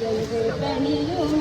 என்று பணியும்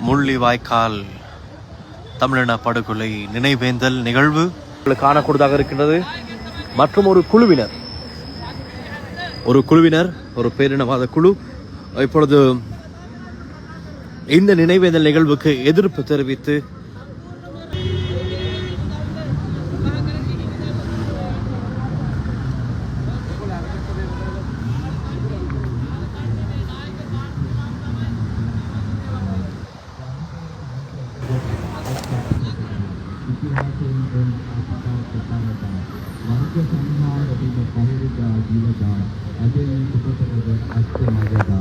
முள்ளிவாய்க்கால் தமிழின படுகொலை நினைவேந்தல் நிகழ்வு. காணக்கூடியதாக இருக்கின்றது. மற்றும் ஒரு குழுவினர். ஒரு குழுவினர் ஒரு பேரினவாத குழு. இப்பொழுது இந்த நினைவேந்தல் நிகழ்வுக்கு எதிர்ப்பு தெரிவித்து விராட்டின் ವರ್ಗ ಸಂಹಾರದಿಂದ ಪಡೆದಿದ್ದ ಜೀವದ ಅದೇ ಕುಟುಂಬದ ಅಷ್ಟೇ ಮಗದ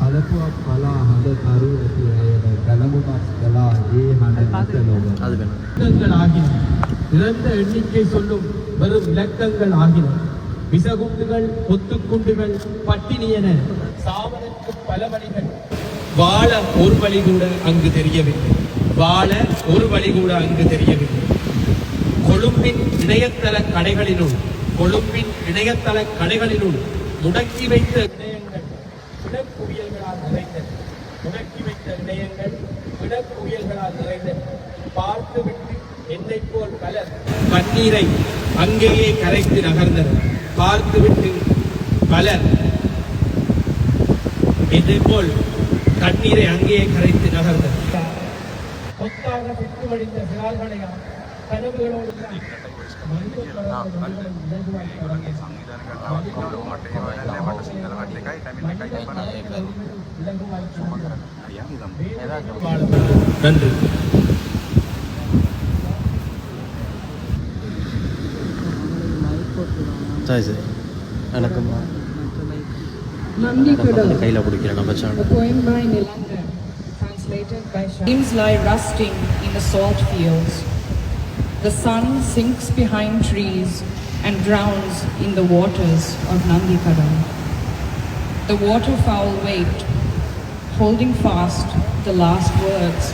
ಹಲಪುವ ಫಲ ಹದ ತರುವತಿ ಕಲಮು ಮಾಸ್ಕಲ ಏ இலக்கங்கள் ஆகின. இறந்த எண்ணிக்கை சொல்லும் வெறும் இலக்கங்கள் ஆகின. விசகுண்டுகள் ஒத்துக்குண்டுகள் பட்டினி என சாவதற்கு பல வழிகள். வாழ ஒரு வழி கூட அங்கு தெரியவில்லை. வாழ ஒரு வழி கூட அங்கு தெரியவில்லை. கொழும்பின் இணையதள கடைகளினுள் கொழும்பின் இணையதள கடைகளினுள் முடக்கி வைத்த இணையங்கள் இடக்குவியல்களால் நிறைந்தன முடக்கி வைத்த இணையங்கள் இடக்குவியல்களால் நிறைந்தன பார்த்துவிட்டு என்னை போல் பலர் கண்ணீரை அங்கேயே கரைத்து நகர்ந்தனர். பார்த்துவிட்டு பலர் என்னை போல் கண்ணீரை அங்கேயே கரைத்து நகர்ந்தனர் கொத்தாக விட்டு வடிந்த கனவுகளோடு நன்றி. சரி சரி Nandikudam, கையில் பிடிக்கிறேன் நம்ம a channel poem by Nilander, translated by Shah. Dreams lie rusting in the salt fields. The sun sinks behind trees and drowns in the waters of Nandikadam. The waterfowl wait, holding fast the last words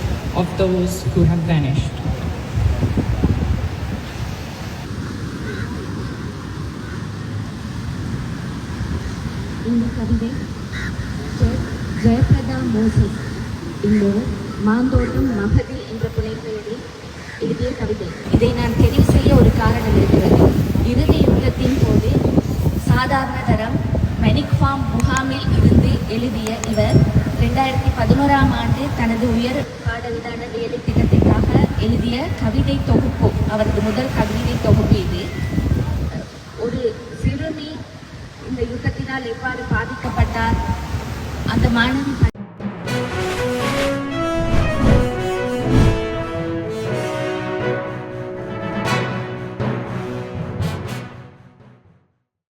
of those who have vanished. கவிதை ஜெய- Jayaprada Moses என்பவர் மாந்தோட்டம் மகதி என்ற புனைப்பெயரில் எழுதிய கவிதை இதை நான் தெரிவு செய்ய ஒரு காரணம் இருக்கிறது இறுதி யுத்தத்தின் போது சாதாரண தரம் மெனிக் ஃபார்ம் முகாமில் இருந்து எழுதிய இவர் ரெண்டாயிரத்தி பதினோராம் ஆண்டு தனது உயர் பாடவிதான வேலை திட்டத்திற்காக எழுதிய கவிதை தொகுப்பு அவரது முதல் கவிதை தொகுப்பு இது ஒரு சிறுமி எவ்வாறு பாதிக்கப்பட்டார்? அந்த மாணவி